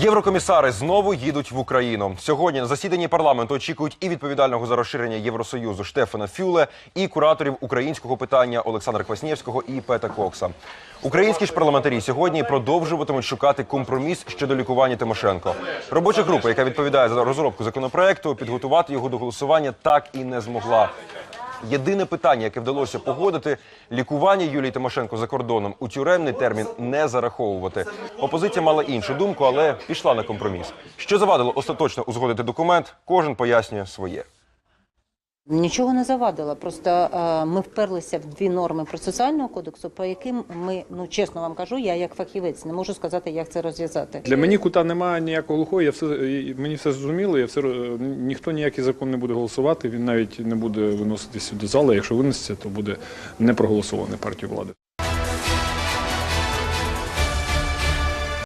Єврокомісари знову їдуть в Україну. Сьогодні на засіданні парламенту очікують і відповідального за розширення Євросоюзу Штефана Фюле, і кураторів українського питання Олександра Кваснєвського і Пета Кокса. Українські ж парламентарі сьогодні продовжуватимуть шукати компроміс щодо лікування Тимошенко. Робоча група, яка відповідає за розробку законопроекту, підготувати його до голосування так і не змогла. Єдине питання, яке вдалося погодити, лікування Юлії Тимошенко за кордоном у тюремний термін не зараховувати. Опозиція мала іншу думку, але пішла на компроміс. Що завадило остаточно узгодити документ, кожен пояснює своє. Нічого не завадило. Просто е, ми вперлися в дві норми процесуального кодексу, по яким ми, ну чесно вам кажу, я як фахівець не можу сказати, як це розв'язати. Для мені кута немає ніякого глухого, я все мені все зрозуміло. Я все ніхто ніякий закон не буде голосувати. Він навіть не буде виноситися до зали. Якщо винесеться, то буде не проголосований партією влади.